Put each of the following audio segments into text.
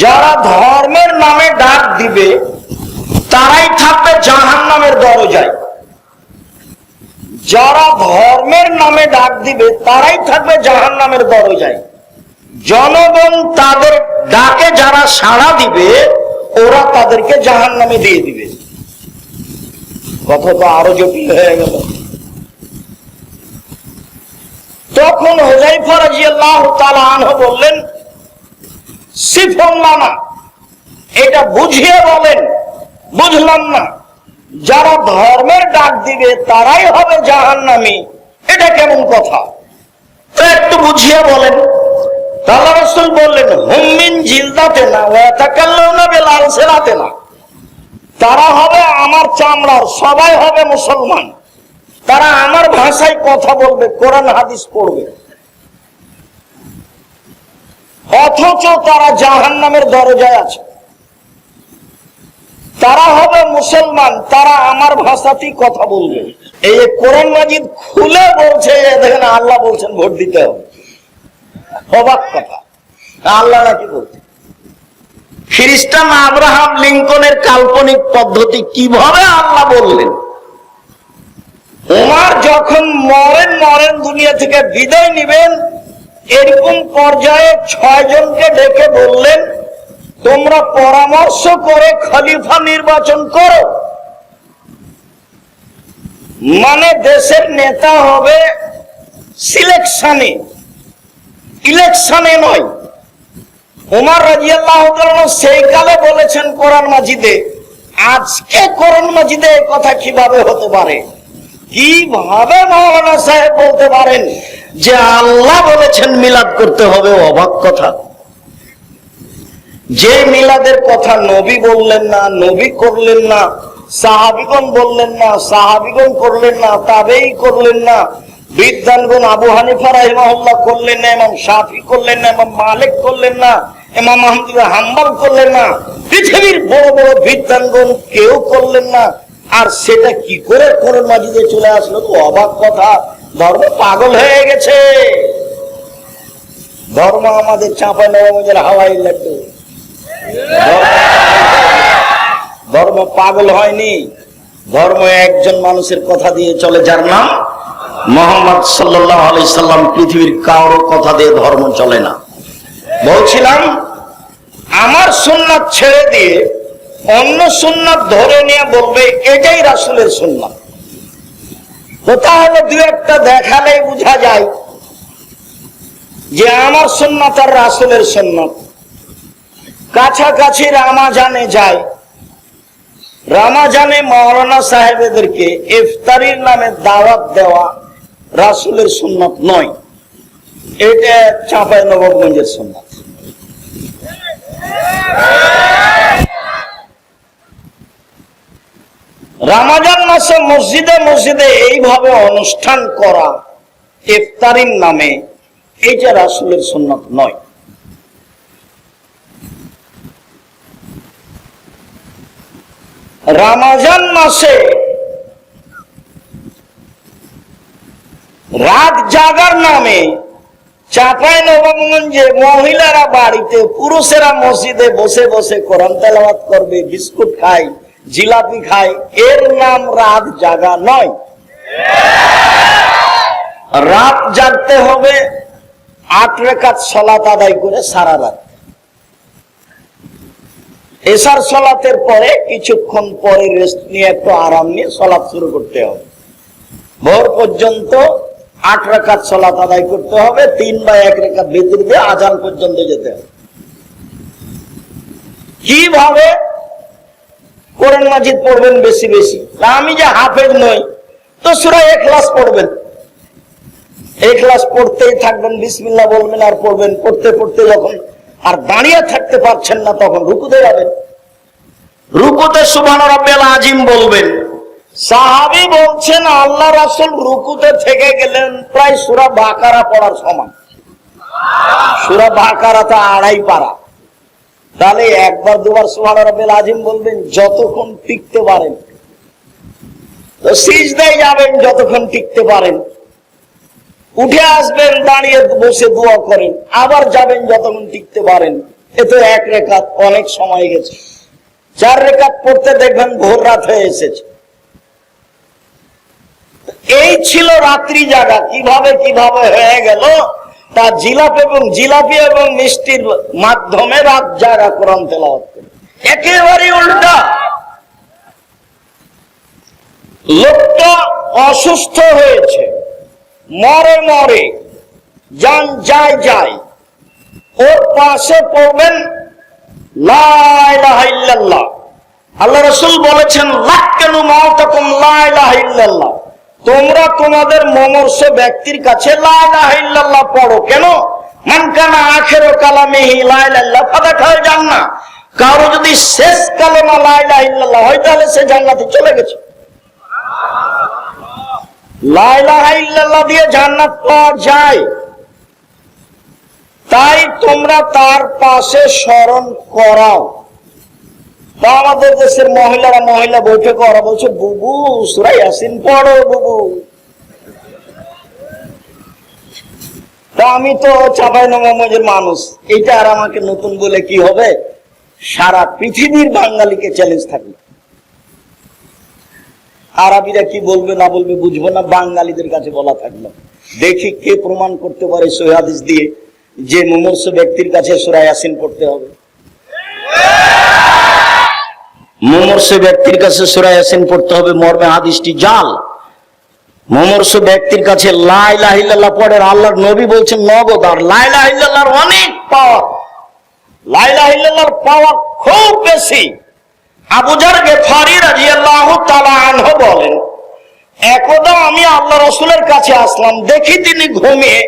যারা ধর্মের নামে ডাক দিবে, তারাই থাকবে জাহান নামের দরজায়। যারা ধর্মের নামে ডাক দিবে, তারাই থাকবে জাহান নামের দরজায়। জনগণ তাদের ডাকে যারা সাড়া দিবে, ওরা তাদেরকে জাহান নামে দিয়ে দিবে। কথা তো আরও জটিল হয়ে গেল। তখন হোজাইফা রাজিয়াল্লাহু তাআলা আনহু বললেন সিফল্লানা এটা বুঝিয়ে বলেন, বুঝলাম না। যারা ধর্মের ডাক দিবে, তারাই হবে জাহান্নামী। এটা কেমন কথা? একটু বুঝিয়ে বলেন। তাল্লা রসুল বললেন হুম্মিন জিলদাতে না ওয়াতাকাল্লাউনা বিল আলসিনাতে না। তারা হবে আমার চামড়ার, সবাই হবে মুসলমান। তারা আমার ভাষায় কথা বলবে, কোরআন হাদিস পড়বে। অথচ তারা জাহান নামের দরজায় আছে। তারা হবে মুসলমান, তারা আমার ভাষাতেই কথা বলবে। এই কোরআন মাজিদ খুলে বলছে দেখেন আল্লাহ বলছেন ভোট দিতে হবে। অবাক কথা। আল্লাহ নাকি বলছে? খ্রিস্টান আব্রাহাম লিঙ্কনের কাল্পনিক পদ্ধতি কীভাবে আল্লাহ বললেন? ওমার যখন মরেন মরেন দুনিয়া থেকে বিদায় নিবেন এরকম পর্যায়ে ছয় জনকে ডেকে বললেন, তোমরা পরামর্শ করে খলিফা নির্বাচন করো। মানে দেশের নেতা হবে সিলেকশনে। ইলেকশনে নয়। উমার রাজিয়াল্লাহ সেই কালে বলেছেন কোরআন মাজিদে, আজকে কোরআন মাজিদে কথা কীভাবে হতে পারে? কীভাবে মৌলানা সাহেব বলতে পারেন যে আল্লাহ বলেছেন মিলাদ করতে হবে, অবাক কথা। যে মিলাদের কথা নবী বললেন না, নবী করলেন না, সাহাবিগণ বললেন না, সাহাবিগণ করলেন না, তাবেই করলেন না বিদ্যানগণ আবু হানিফা রাহিমাহুল্লাহ করলেন না এমাম শাফি করলেন না এমাম মালিক করলেন না এমাম আহমদ হাম্বাল করলেন না, পৃথিবীর বড় বড় বিদ্যানগণ কেউ করলেন না আর সেটা কি করে কোরআন মাজিদে চলে আসলো? তো অবাক কথা। ধর্ম পাগল হয়ে গেছে। ধর্ম আমাদের চাঁপা নবমের হাওয়াই লাড্ডু ধর্ম পাগল হয়নি। ধর্ম একজন মানুষের কথা দিয়ে চলে যার নাম মোহাম্মদ সাল্লাহ আলি সাল্লাম। পৃথিবীর কারও কথা দিয়ে ধর্ম চলে না। বলছিলাম, আমার সুন্নাত ছেড়ে দিয়ে অন্য সুন্নাত ধরে নিয়ে বলবে, এটাই রাসুলের সুন্নাত। তো তাহলে দু একটা দেখালেই বোঝা যায় যে আমার সুন্নাত আর রাসুলের সুন্নাত। কাছাকাছি রামাজানে যায়। রামাজানে মৌলানা সাহেবেদেরকে ইফতারির নামে দাওয়াত দেওয়া রাসুলের সুন্নত নয়। এটা চাঁপাই নবাবগঞ্জের সুন্নত। রামাজান মাসে মসজিদে মসজিদে এইভাবে অনুষ্ঠান করা ইফতারির নামে এইটা রাসুলের সুন্নত নয়। রামাজান মাসে রাত জাগার নামে চাপাই নবাবগঞ্জে মহিলারা বাড়িতে পুরুষেরা মসজিদে বসে বসে কোরআন তেলাওয়াত করবে, বিস্কুট খায়। জিলাপি খায়, এর নাম রাত জাগা নয়। রাত জাগতে হবে, আট রেখাত সলাত আদায় করে সারা রাত। এসার সলাতের পরে, কিছুক্ষণ পরে রেস্ট নিয়ে একটু আরাম নিয়ে সলাৎ শুরু করতে হবে। ভোর পর্যন্ত আট রেখাত সলাত আদায় করতে হবে, তিন বা এক রেখাত ভিতর দিয়ে আজান পর্যন্ত যেতে হবে। কীভাবে কোরআন মাজিদ পড়বেন বেশি বেশি। আমি যে হাফেজ নই, তো সুরা এক ক্লাস পড়বেন। এক ক্লাস পড়তেই থাকবেন, বিসমিল্লাহ বলবেন আর পড়বেন। পড়তে পড়তে যখন আর দাঁড়িয়ে থাকতে পারছেন না, তখন রুকুতে যাবেন। রুকুতে সুবহান রাব্বিয়াল আজিম বলবেন, সাহাবি বলছেন, আল্লাহ রাসূল রুকুতে থেকে গেলেন প্রায় সূরা বাকারা পড়ার সমান। সূরা বাকারা তো আড়াই পারা। তাহলে একবার দুবার সুবহান রাব্বিয়াল আজিম বলবেন, যতক্ষণ টিকতে পারেন। তো সিজদায় যাবেন, যতক্ষণ টিকতে পারেন। উঠে আসবেন, দাঁড়িয়ে বসে দোয়া করেন, আবার যাবেন যতক্ষণ টিকতে পারেন। এ তো এক রেখাত, অনেক সময় গেছে। চার রেখাত পড়তে দেখবেন ভোর রাত হয়ে এসেছে। এই ছিল রাত্রি জাগা। কীভাবে কীভাবে হয়ে গেল? তা জিলাপ এবং জিলাপি এবং মিষ্টির মাধ্যমে রাত জাগা কোরআন তেলাওয়াত করে। একেবারে উল্টা। লোকটা অসুস্থ হয়েছে। মরে মরে। যান যায় যায় ওর পাশে পড়বেন আল্লাহ রসুল বলেছেন লাক্কানু মাউতাকুম লা ইলাহা ইল্লাল্লাহ। তোমরা তোমাদের মমর্ষ ব্যক্তির কাছে পড়ো। কেন? মান কানা আখিরু কালামিহি লা ইলাহা ইল্লাল্লাহ ফাদাখাল জান্নাহ কারও যদি শেষ কালেমা লা ইলাহা ইল্লাল্লাহ হয়, তাহলে সে জান্নাতে চলে গেছে। লা ইলাহা ইল্লাল্লাহ দিয়ে জান্নাত পাওয়া যায়। তাই তোমরা তার পাশে স্মরণ করাও। আমাদের দেশের মহিলারা মহিলা বৈঠকে ওরা বলছে, বুবু, সুরাই আসিন পড়ো বুবু। আমি তো চাপাই নমজের মানুষ এটা আর আমাকে নতুন বলে কি হবে? সারা পৃথিবীর বাঙালিকে চ্যালেঞ্জ থাকবে। আরবিরা কি বলবে না বলবে বুঝব না, বাঙালিদের কাছে বলা থাকল। দেখি কে প্রমাণ করতে পারে সৈহাদিস দিয়ে, যে মুমূর্ষ ব্যক্তির কাছে সুরাই আসিন পড়তে হবে। মুমূর্ষ ব্যক্তির কাছে সুরাই আসিন পড়তে হবে, মর্মে হাদিসটি জাল। মুমূর্ষ ব্যক্তির কাছে লাই লাহিল্লাহ পড়েন আল্লাহর নবী বলছেন, নগদ, আর লাই লাহিল্লাহর অনেক পাওয়ার। লাই লাহিল্লাহর পাওয়ার খুব বেশি। আবুজার গেফারি রাজিয়াল্লাহু তাআলা আনহু বলেন, একদা আমি আল্লাহ রসুলের কাছে আসলাম, দেখি তিনি ঘুমিয়ে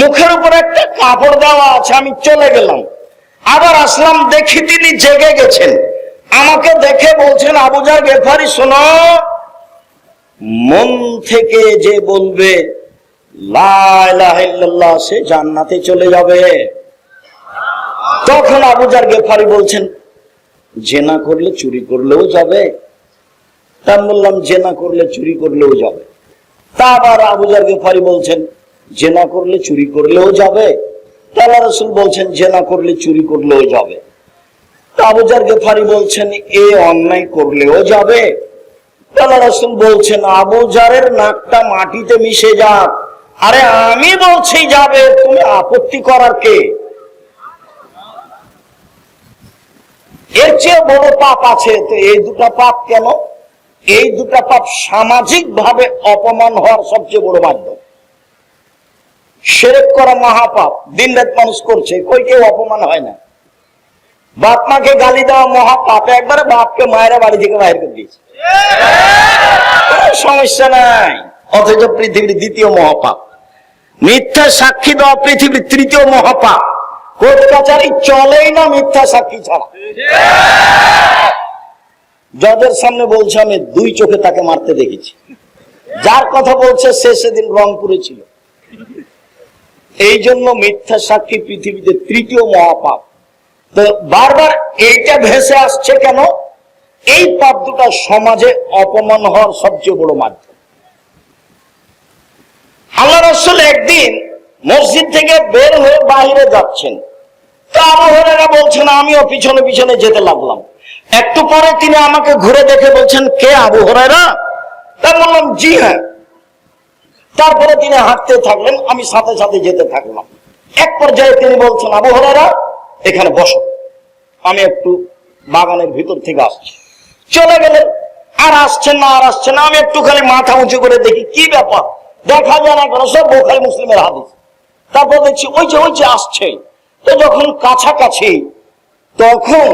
মুখের উপর একটা কাপড় দেওয়া আছে, আমি চলে গেলাম। আবার আসলাম, দেখি তিনি জেগে গেছেন। আমাকে দেখে বলছেন আবুজার গেফারি শোনো। মন থেকে যে বলবে সে জান্নাতে চলে যাবে। তখন আবুজার গেফারি বলছেন, জেনা করলে চুরি করলেও যাবে। তা বললাম, জেনা করলে চুরি করলেও যাবে। তা আবার আবুজার গেফারি বলছেন, জেনা করলে চুরি করলেও যাবে। তা আল্লাহ রসুল বলছেন, জেনা করলে চুরি করলেও যাবে। আবুজার গেফারি বলছেন, এ অন্যায় করলেও যাবে। বলছেন, আবুজারের নাকটা মাটিতে মিশে যাক। আরে আমি বলছি যাবে, তুমি আপত্তি করার কে? এর চেয়ে বড় পাপ আছে, তো এই দুটা পাপ কেন? এই দুটা পাপ সামাজিক ভাবে অপমান হওয়ার সবচেয়ে বড় মাধ্যম। সেরেক করা মহাপাপ দিন রাত মানুষ করছে, কই কেউ অপমান হয় না। বাপ মাকে গালি দেওয়া মহাপাপ একবারে বাপকে মায়েরা বাড়ি থেকে বাইর করে দিয়েছে। সমস্যা নাই। অথচ পৃথিবীর দ্বিতীয় মহাপাপ। মিথ্যা সাক্ষী দেওয়া পৃথিবীর তৃতীয় মহাপাপ। কোর্ট কাছারি চলেই না মিথ্যা সাক্ষী ছাড়া। জজের সামনে বলছে, আমি দুই চোখে তাকে মারতে দেখেছি। যার কথা বলছে, সে সেদিন রংপুরে ছিল। এই জন্য মিথ্যা সাক্ষী পৃথিবীতে তৃতীয় মহাপাপ। তো বারবার এইটা ভেসে আসছে কেন? এই পাপ দুটা সমাজে অপমান হওয়ার সবচেয়ে বড় মাধ্যম। আল্লাহ রসুল একদিন মসজিদ থেকে বের হয়ে বাইরে যাচ্ছেন। তা আবহাওয়ারা বলছেন, আমিও পিছনে পিছনে যেতে লাগলাম। একটু পরে তিনি আমাকে ঘুরে দেখে বলছেন, কে আবু হরাইরা তা বললাম, জি হ্যাঁ। তারপরে তিনি হাঁটতে থাকলেন, আমি সাথে সাথে যেতে থাকলাম। এক পর্যায়ে তিনি বলছেন, আবু হরাইরা এখানে বসো। আমি একটু বাগানের ভিতর থেকে আসছি। চলে গেলেন আর আসছেন না, আর আসছেন না। আমি একটু খালি মাথা উঁচু করে দেখি কি ব্যাপার। দেখা যায় না কেন, সব বোখারি মুসলিমের হাদিস। তারপর দেখছি ওই যে ওই যে আসছে। তো যখন কাছাকাছি, তখন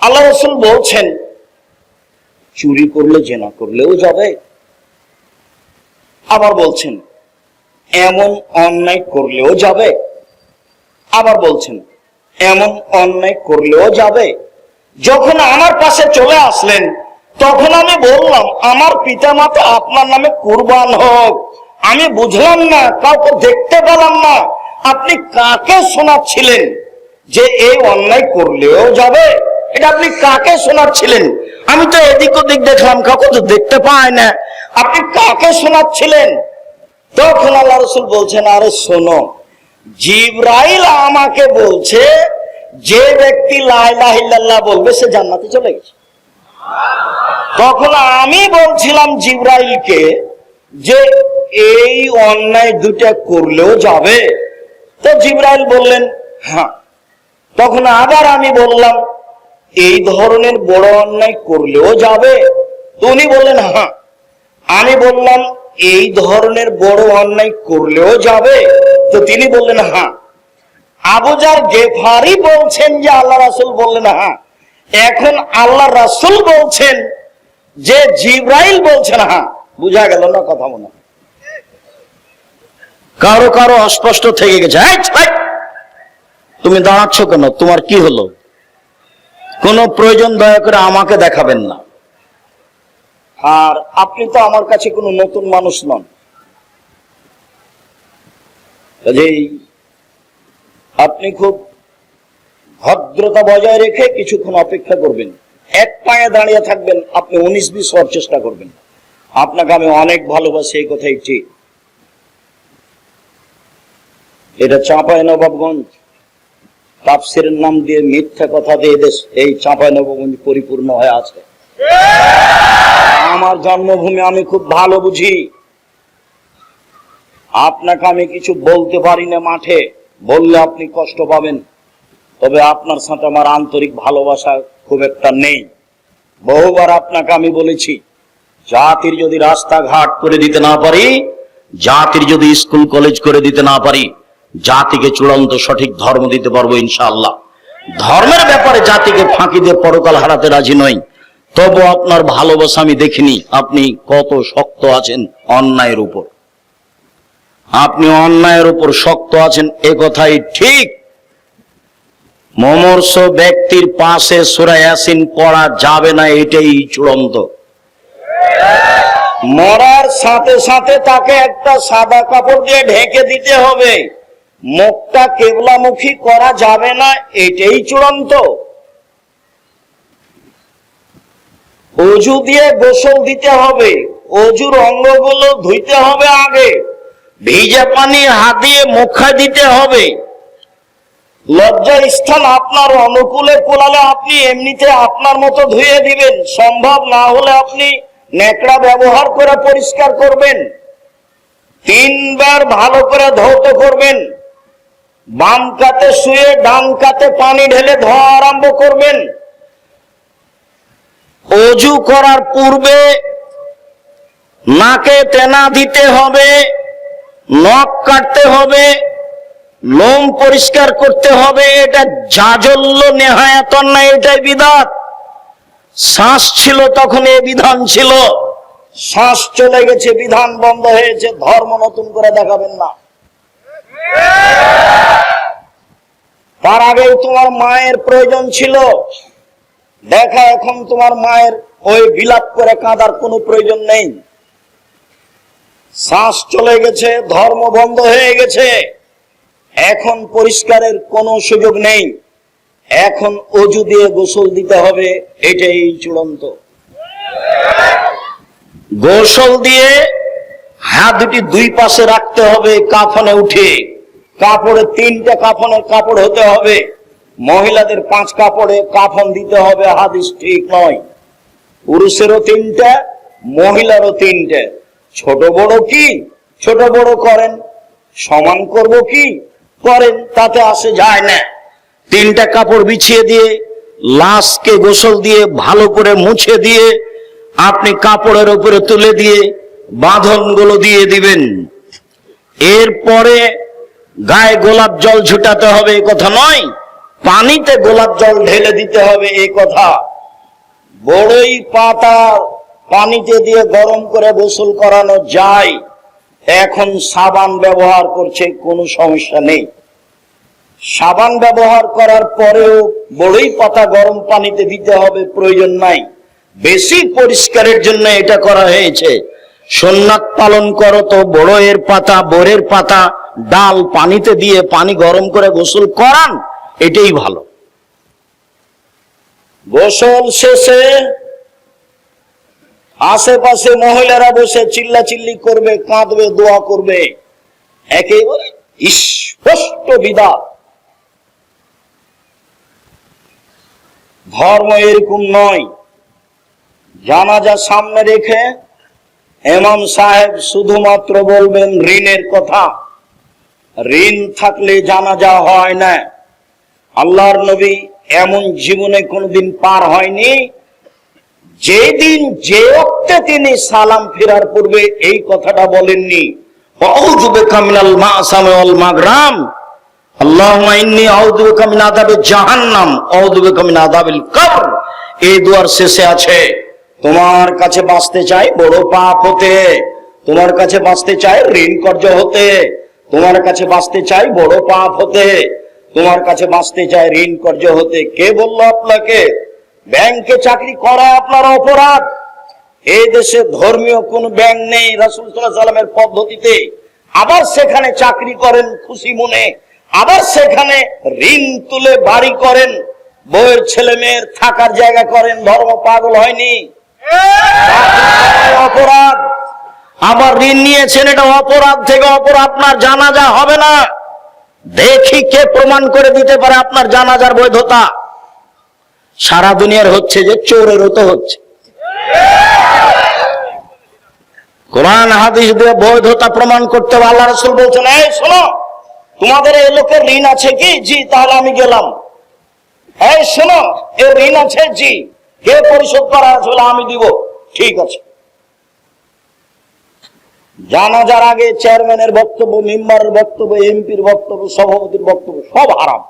আল্লাহ রসুল বলছেন, চুরি করলে, জেনা করলেও যাবে। আবার বলছেন, এমন অন্যায় করলেও যাবে। আবার বলছেন এমন অন্যায় করলেও যাবে। যখন আমার পাশে চলে আসলেন, তখন আমি বললাম, আমার পিতা মাতা আপনার নামে কুরবান হোক। আমি বুঝলাম না, কাউকে দেখতে পেলাম না। আপনি কাকে শোনাচ্ছিলেন যে এই অন্যায় করলেও যাবে? এটা আপনি কাকে শোনাচ্ছিলেন? আমি তো এদিক ওদিক দেখলাম, কাউকে তো দেখতে পাই না। আপনি কাকে শোনাচ্ছিলেন? তখন আল্লাহ রসুল বলছেন, আরে শোনো জিব্রাইল আমাকে বলছে, যে ব্যক্তি লাইলাহিল্লাহ বলবে, সে জান্নাতে চলে গেছে। তখন আমি বলছিলাম জিব্রাইলকে যে এই অন্যায় দুটা করলেও যাবে। তো জিব্রাইল বললেন হ্যাঁ। তখন আবার আমি বললাম, এই ধরনের বড় অন্যায় করলেও যাবে। তো উনি বললেন হ্যাঁ। আমি বললাম এই ধরনের বড় অন্যায় করলেও যাবে। তো তিনি বললেন হ্যাঁ। আবুজার গেফারি বলছেন যে আল্লাহ রাসুল বললেন হ্যাঁ। এখন আল্লাহ রাসুল বলছেন যে জিব্রাইল বলছেন হ্যাঁ। বুঝা গেল না কথা মনে? কারও কারও অস্পষ্ট থেকে গেছে তুমি দাঁড়াচ্ছ কেন? তোমার কি হলো? কোনো প্রয়োজন দয়া করে আমাকে দেখাবেন না। আর আপনি তো আমার কাছে কোনো নতুন মানুষ নন। কাজেই আপনি খুব ভদ্রতা বজায় রেখে কিছুক্ষণ অপেক্ষা করবেন। এক পায়ে দাঁড়িয়ে থাকবেন, আপনি উনিশ বিশ হওয়ার চেষ্টা করবেন। আপনাকে আমি অনেক ভালোবাসি, এই কথাই ঠিক। এটা চাঁপায় নবাবগঞ্জ তাপসিরের নাম দিয়ে মিথ্যা কথা দিয়ে দেশ এই চাঁপায় নবাবগঞ্জ পরিপূর্ণ হয়ে আছে। আমার জন্মভূমি আমি খুব ভালো বুঝি। আপনাকে আমি কিছু বলতে পারি না মাঠে, বললে আপনি কষ্ট পাবেন। তবে আপনার সাথে আমার আন্তরিক ভালোবাসা খুব একটা নেই। বহুবার আপনাকে আমি বলেছি, জাতির যদি রাস্তাঘাট করে দিতে না পারি, জাতির যদি স্কুল, কলেজ করে দিতে না পারি, জাতিকে চূড়ান্ত সঠিক ধর্ম দিতে পারব ইনশাআল্লাহ। ধর্মের ব্যাপারে জাতিকে ফাঁকি দিয়ে পরকাল হারাতে রাজি নই। তবু আপনার ভালোবাসা আমি দেখিনি। আপনি কত শক্ত আছেন অন্যায়ের উপর। আপনি অন্যায়ের উপর শক্ত আছেন, এ কথাই ঠিক। মমর্ষ ব্যক্তির পাশে সুরা ইয়াসিন পড়া যাবে না, এটাই চূড়ান্ত। মরার সাথে সাথে তাকে একটা সাদা কাপড় দিয়ে ঢেকে দিতে হবে। মুখটা কেবলামুখী করা যাবে না, এটাই চূড়ান্ত। অজু দিয়ে গোসল দিতে হবে। অজুর অঙ্গগুলো ধুইতে হবে আগে। ভিজা পানি হাত দিয়ে মুখা দিতে হবে। লজ্জা স্থান আপনার অনুকূলে কোলালে আপনি এমনিতে আপনার মতো ধুয়ে দিবেন। সম্ভব না হলে আপনি নেকড়া ব্যবহার করে পরিষ্কার করবেন। তিনবার ভালো করে ধৌত করবেন। বাম কাতে শুয়ে ডান কাতে পানি ঢেলে ধোয়া আরম্ভ করবেন। অজু করার পূর্বে নাকে তেনা দিতে হবে, নখ কাটতে হবে, লোম পরিষ্কার করতে হবে, এটা জাজল্য নেহায়াত না, এটাই বিধান। শ্বাস ছিল তখন এ বিধান ছিল। শ্বাস চলে গেছে, বিধান বন্ধ হয়েছে, ধর্ম নতুন করে দেখাবেন না। তার আগেও তোমার মায়ের প্রয়োজন ছিল। দেখা এখন তোমার মায়ের ওই বিলাপ করে কাঁদার কোনো প্রয়োজন নেই। শ্বাস চলে গেছে, ধর্ম বন্ধ হয়ে গেছে। এখন পরিষ্কারের কোনো সুযোগ নেই। এখন অজু দিয়ে গোসল দিতে হবে, এটাই চূড়ান্ত। গোসল দিয়ে হাত দুটি দুই পাশে রাখতে হবে কাফনে উঠে। কাপড়ে তিনটা কাফনের কাপড় হতে হবে। মহিলাদের পাঁচ কাপড়ে কাফন দিতে হবে, হাদিস ঠিক নয়। পুরুষেরও তিনটা, মহিলারও তিনটে। ছোট বড় কি? ছোট বড় করেন। সমান করব কি? করেন, তাতে আসে যায় না। তিনটা কাপড় বিছিয়ে দিয়ে, লাশকে গোসল দিয়ে, ভালো করে মুছে দিয়ে, আপনি কাপড়ের উপরে তুলে দিয়ে, বাঁধনগুলো দিয়ে দিবেন। এরপরে গায়ে গোলাপ জল ঝুটাতে হবে কথা নয়। পানিতে গোলাপ জল ঢেলে দিতে হবে এ কথা। বড়ই পাতা পানিতে দিয়ে গরম করে গোসল করানো যায়। এখন সাবান ব্যবহার করছে, কোনো সমস্যা নেই। সাবান ব্যবহার করার পরেও বড়ই পাতা গরম পানিতে দিতে হবে, প্রয়োজন নাই। বেশি পরিষ্কারের জন্য এটা করা হয়েছে। সোননাথ পালন করো তো বড়ের পাতা, বোরের পাতা, ডাল পানিতে দিয়ে পানি গরম করে গোসল করান। এটাই ভালো। গোসল শেষে আশেপাশে মহিলারা বসে চিল্লা চিল্লি করবে, কাঁদবে, দোয়া করবে। একেবারে স্পষ্ট বিদা ধর্ম এরকম নয়। জানাজা সামনে রেখে এমাম সাহেব শুধুমাত্র বলবেন, ঋণের কথা। ঋণ থাকলে জানাজা হয় না। আল্লাহর নবী এমন জীবনে কোনোদিন পার হয়নি। যেদিন যে অক্তে তিনি সালাম ফেরার পূর্বে এই কথাটা বলেননি এই দুয়ার শেষে আছে। তোমার কাছে বাঁচতে চাই বড় পাপ হতে, তোমার কাছে বাঁচতে চাই ঋণ কর্য হতে, তোমার কাছে বাঁচতে চাই বড় পাপ হতে। তোমার কাছে বাঁচতে চায় ঋণ কর্য হতে। কে বলল আপনাকে? ব্যাংকে চাকরি করা আপনার অপরাধ। এই দেশে ধর্মীয় কোন ব্যাংক নেই রাসুল সাল্লামের পদ্ধতিতে। আবার সেখানে চাকরি করেন খুশি মনে। আবার সেখানে ঋণ তুলে বাড়ি করেন। বউয়ের ছেলে মেয়ের থাকার জায়গা করেন। ধর্ম পাগল হয়নি। অপরাধ। আবার ঋণ নিয়েছেন, এটা অপরাধ থেকে অপরাধ। আপনার জানাজা হবে না। দেখি কে প্রমাণ করে দিতে পারে আপনার জানাজার বৈধতা। সারা দুনিয়ার হচ্ছে যে চোরেরও তো হচ্ছে। কোরআন, হাদিস দিয়ে বৈধতা প্রমাণ করতে আল্লাহ রসুল বলছেন, এই শোনো, তোমাদের এই লোকের ঋণ আছে কি? জি, তাহলে আমি গেলাম। এই শোনো এ ঋণ আছে? জি। কে পরিশোধ করা আছে আমি দিব। ঠিক আছে। জানাজার আগে চেয়ারম্যানের বক্তব্য, মেম্বারের বক্তব্য, এমপির বক্তব্য, সভাপতির বক্তব্য, সব হারাম।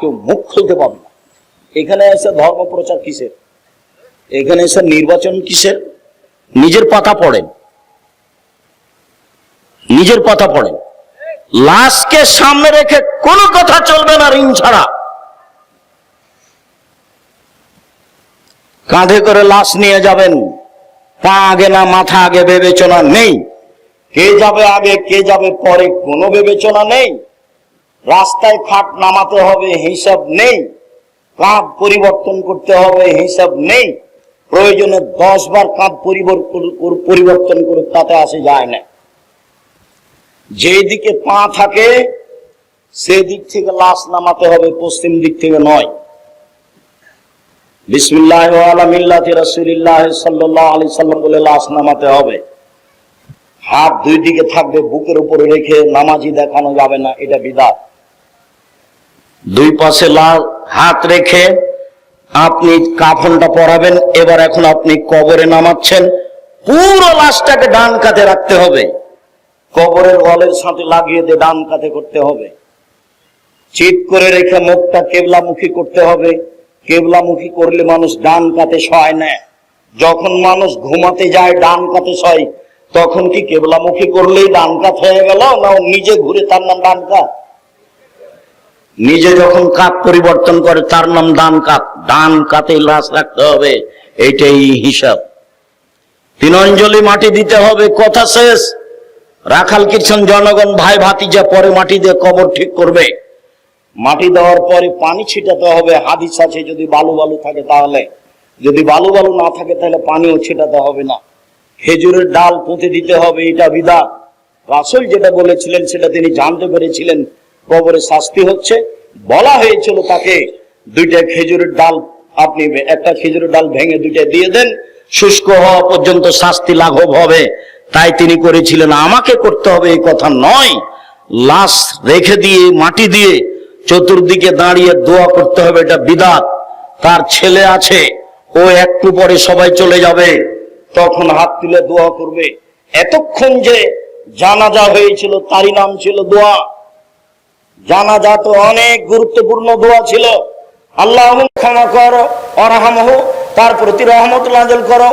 কেউ মুখ খুলতে পারবে না। এখানে এসে ধর্ম প্রচার কিসের? এখানে এসে নির্বাচন কিসের? নিজের পাতা পড়েন। নিজের পাতা পড়েন। লাশকে সামনে রেখে কোনো কথা চলবে না ঋণ ছাড়া। কাঁধে করে লাশ নিয়ে যাবেন। পা আগে না, মাথা আগে বিবেচনা নেই। কে যাবে আগে, কে যাবে পরে, কোনো বিবেচনা নেই। রাস্তায় খাট নামাতে হবে, হিসাব নেই। কাঁধ পরিবর্তন করতে হবে, হিসাব নেই। প্রয়োজনে দশ বার কাঁধ পরিবর্তন পরিবর্তন করে তাতে আসে যায় না। যেই দিকে পা থাকে, সেদিক থেকে লাশ নামাতে হবে, পশ্চিম দিক থেকে নয়। বিসমিল্লাহ আলা মিল্লাতি রাসূলিল্লাহ সাল্লাল্লাহু আলাইহি সাল্লাম বলে লাশ নামাতে হবে। হাত দুই দিকে থাকবে, বুকের উপরে রেখে নামাজি দেখানো যাবে না, এটা বিদাত। দুই পাশে লাল হাত রেখে আপনি কাফনটা পরাবেন, এবার এখন আপনি কবরে নামাচ্ছেন। পুরো লাশটাকে ডান কাতে রাখতে হবে। কবরের ওয়ালের সাথে লাগিয়ে দিয়ে ডান কাতে করতে হবে। চিত করে রেখে মুখটা কেবলামুখী করতে হবে। কেবলামুখী করলে মানুষ ডান কাতে সহায় না যখন মানুষ ঘুমাতে যায়, ডান কাতে সয় তখন কি কেবলামুখী করলেই ডান কাত হয়ে গেল না নিজে ঘুরে তার নাম ডান কাত নিজে যখন কাত পরিবর্তন করে, তার নাম ডান কাত ডান কাতে লাশ রাখতে হবে, এইটাই হিসাব। তিন অঞ্জলি মাটি দিতে হবে, কথা শেষ। রাখাল কৃষ্ণ জনগণ, ভাই ভাতিজা পরে মাটি দিয়ে কবর ঠিক করবে। মাটি দেওয়ার পরে পানি ছিটাতে হবে, হাদিস আছে, যদি বালু বালু থাকে তাহলে। যদি বালু বালু না থাকে তাহলে পানিও ছিটাতে হবে না। খেজুরের ডাল পুঁতে দিতে হবে, এটা বিদা রাসুল যেটা বলেছিলেন, সেটা তিনি জানতে পেরেছিলেন। কবরে শাস্তি হচ্ছে। বলা হয়েছিল তাকে, দুইটা খেজুরের ডাল আপনি, একটা খেজুরের ডাল ভেঙে দুইটা দিয়ে দেন, শুষ্ক হওয়া পর্যন্ত শাস্তি লাঘব হবে। তাই তিনি করেছিলেন। আমাকে করতে হবে এই কথা নয়। লাশ রেখে দিয়ে, মাটি দিয়ে, চতুর্দিকে দাঁড়িয়ে দোয়া করতে হবে, এটা বিদাত তার ছেলে আছে। ও একটু পরে সবাই চলে যাবে। তখন হাত তুলে দোয়া করবে। এতক্ষণ যে জানাজা হয়েছিল, তারই নাম ছিল দোয়া। জানাজা তো অনেক গুরুত্বপূর্ণ দোয়া ছিল। আল্লাহ ক্ষমা করো, অরহামহ, তার প্রতি রহমত নাজল করো।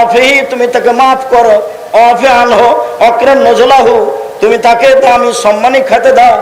অফেহি, তুমি তাকে মাফ করো। অফে আনহ অক্রেন নজলাহু, তুমি তাকে দামি সম্মানী খেতে দাও।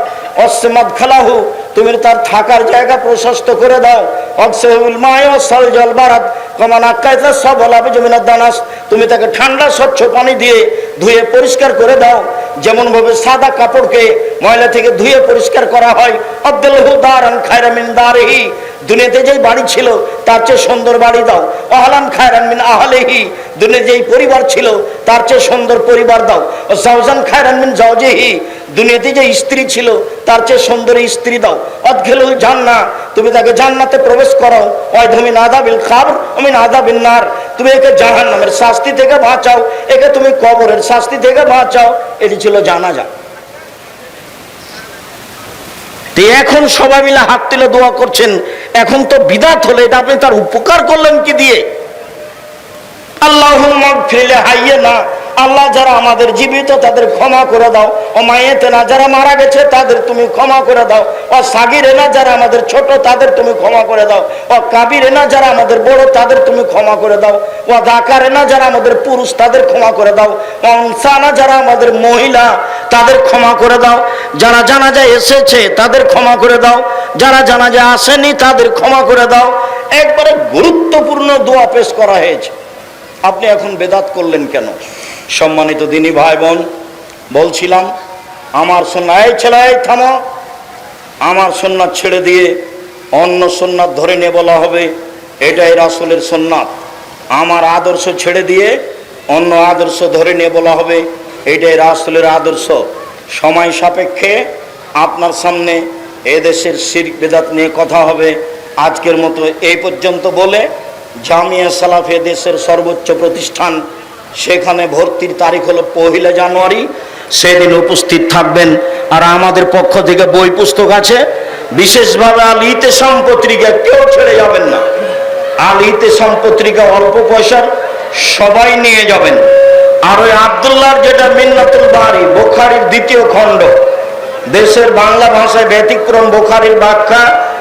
অসমাদ খালাহু তুমি তার থাকার জায়গা প্রশস্ত করে দাও। অক্সেহুল মায় সল জল বারাত। কমান আকাইতে সব হলাবে জমিনার দানাস। তুমি তাকে ঠান্ডা স্বচ্ছ পানি দিয়ে ধুয়ে পরিষ্কার করে দাও। যেমন ভাবে সাদা কাপড়কে ময়লা থেকে ধুয়ে পরিষ্কার করা হয়। আব্দুল হুদারান খায়রামিন দারহি। দুনিয়াতে যেই বাড়ি ছিল, তার চেয়ে সুন্দর বাড়ি দাও। আহলান খায়রান মিন আহলেহি দুনিয়া যেই পরিবার ছিল, তার চেয়ে সুন্দর পরিবার দাও। ও খায়রান মিন জাওজেহি, দুনিয়াতে যে স্ত্রী ছিল, তার চেয়ে সুন্দর স্ত্রী দাও। অদখেলুল জান্না তুমি তাকে জান্নাতে প্রবেশ করাও। অয়ধমি নাদাবিল খাব আমি নাদাবিল নার। তুমি একে জাহান্নামের শাস্তি থেকে বাঁচাও। একে তুমি কবরের শাস্তি থেকে বাঁচাও। এটি ছিল জানা যা তো এখন সবাই মিলে হাত তুলে দোয়া করছেন, এখন তো বিদাত হলে, এটা আপনি তার উপকার করলেন কি দিয়ে? আল্লাহ ফিরে হাইয়ে না আল্লাহ যারা আমাদের জীবিত, তাদের ক্ষমা করে দাও। ও মায়েতে না, যারা মারা গেছে, তাদের তুমি ক্ষমা করে দাও। ও সাগিরে না, যারা আমাদের ছোট, তাদের তুমি ক্ষমা করে দাও। ও কাবিরে না, যারা আমাদের বড়, তাদের তুমি ক্ষমা করে দাও। ও দাকারে না, যারা আমাদের পুরুষ, তাদের ক্ষমা করে দাও। ও যারা আমাদের মহিলা, তাদের ক্ষমা করে দাও। যারা জানা যায় এসেছে, তাদের ক্ষমা করে দাও। যারা জানা যায় আসেনি, তাদের ক্ষমা করে দাও। একবারে গুরুত্বপূর্ণ দোয়া পেশ করা হয়েছে। আপনি এখন বেদাত করলেন কেন? সম্মানিত দিনী ভাই বোন, বলছিলাম, আমার সন্না এই ছেলে এই থামো। আমার সন্ন্যাত ছেড়ে দিয়ে অন্য সন্ন্যাত ধরে নিয়ে বলা হবে, এটাই রাসুলের সন্ন্যাত আমার আদর্শ ছেড়ে দিয়ে অন্য আদর্শ ধরে নিয়ে বলা হবে, এটাই রাসুলের আদর্শ। সময় সাপেক্ষে আপনার সামনে এদেশের শির বেদাত নিয়ে কথা হবে। আজকের মতো এই পর্যন্ত বলে জামিয়া সালাফে দেশের সর্বোচ্চ প্রতিষ্ঠান সেখানে ভর্তির তারিখ হলো পহিলা জানুয়ারি। সেদিন উপস্থিত থাকবেন। আর আমাদের পক্ষ থেকে বই পুস্তক আছে। বিশেষভাবে আল ইতেসাম পত্রিকা কেউ ছেড়ে যাবেন না। আল ইতেসাম পত্রিকা অল্প পয়সার, সবাই নিয়ে যাবেন। আর ওই আবদুল্লাহর যেটা মিন্নাতুল বাড়ি বোখারির দ্বিতীয় খণ্ড। দেশের বাংলা ভাষায় ব্যতিক্রম বোখারির ব্যাখ্যা